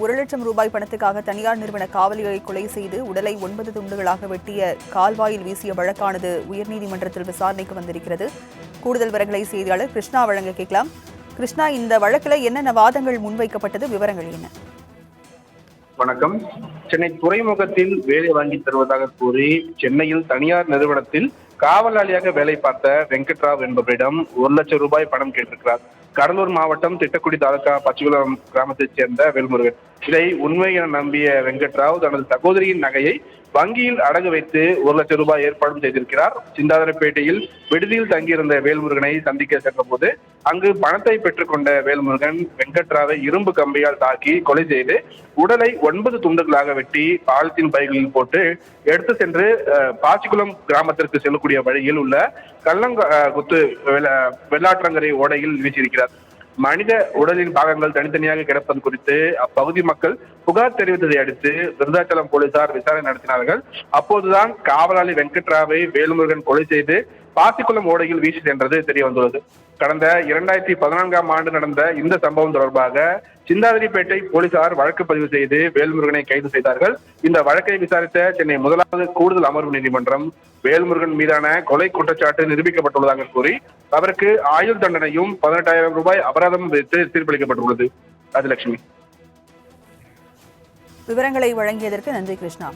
ஒரு லட்சம் ரூபாய் பணத்துக்காக தனியார் நிறுவன காவலியை கொலை செய்து உடலை ஒன்பது துண்டுகளாக வெட்டிய கால்வாயில் வீசிய வழக்கானது உயர்நீதிமன்றத்தில் விசாரணைக்கு வந்திருக்கிறது. கூடுதல் விவரங்களை செய்தியாளர் கிருஷ்ணா வழங்க கேட்கலாம். கிருஷ்ணா இந்த வழக்கில் என்னென்ன வாதங்கள் முன்வைக்கப்பட்டது? விவரங்கள் என்ன? வணக்கம். சென்னை துறைமுகத்தில் வேலை வாங்கி தருவதாக கூறி சென்னையில் தனியார் நிறுவனத்தில் காவலாளியாக வேலை பார்த்த வெங்கட்ராவ் என்பவரிடம் ஒரு லட்சம் ரூபாய் பணம் கேட்டிருக்கிறார். கடலூர் மாவட்டம் திட்டக்குடி தாலுகா பச்சிகுளம் கிராமத்தைச் சேர்ந்த வேல்முருகன். இதை உண்மை என நம்பிய வெங்கட்ராவ் தனது சகோதரியின் நகையை வங்கியில் அடகு வைத்து ஒரு லட்சம் ரூபாய் ஏற்பாடும் செய்திருக்கிறார். சிந்தாதரப்பேட்டையில் விடுதியில் தங்கியிருந்த வேல்முருகனை சந்திக்க சென்றபோது அங்கு பணத்தை பெற்றுக்கொண்ட வேல்முருகன் வெங்கட்ராவை இரும்பு கம்பியால் தாக்கி கொலை செய்து உடலை ஒன்பது துண்டுகளாக வெட்டி பாலத்தின் பைகளில் போட்டு எடுத்து சென்று அஹ், பாச்சிக்குளம் கிராமத்திற்கு செல்லக்கூடிய வழியில் உள்ள கள்ளங்க குத்து வெள்ள- வெள்ளாற்றங்கரை ஓடையில் வீசியிருக்கிறார். மனித உடலின் பாகங்கள் தனித்தனியாக கிடப்பது குறித்து அப்பகுதி மக்கள் புகார் தெரிவித்ததை அடுத்து விருதாச்சலம் போலீசார் விசாரணை நடத்தினார்கள். அப்போதுதான் காவலாளி வெங்கட்ராவை வேலுமுருகன் கொலை செய்து பாசிக்குளம் ஓடையில் வீசியது என்றது தெரிய வந்துள்ளது கடந்த இரண்டாயிரத்தி பதினான்காம் ஆண்டு நடந்த இந்த சம்பவம் தொடர்பாக சிந்தாதிரிப்பேட்டை போலீசார் வழக்கு பதிவு செய்து வேல்முருகனை கைது செய்தார்கள். இந்த வழக்கை விசாரித்த சென்னை முதலாவது கூடுதல் அமர்வு நீதிமன்றம் வேல்முருகன் மீதான கொலை குற்றச்சாட்டு நிரூபிக்கப்பட்டுள்ளதாக கூறி அவருக்கு ஆயுள் தண்டனையும் பதினெட்டாயிரம் ரூபாய் அபராதம் விதித்து தீர்ப்பளிக்கப்பட்டுள்ளது. ராஜலட்சுமி. விவரங்களை வழங்கியதற்கு நன்றி கிருஷ்ணா.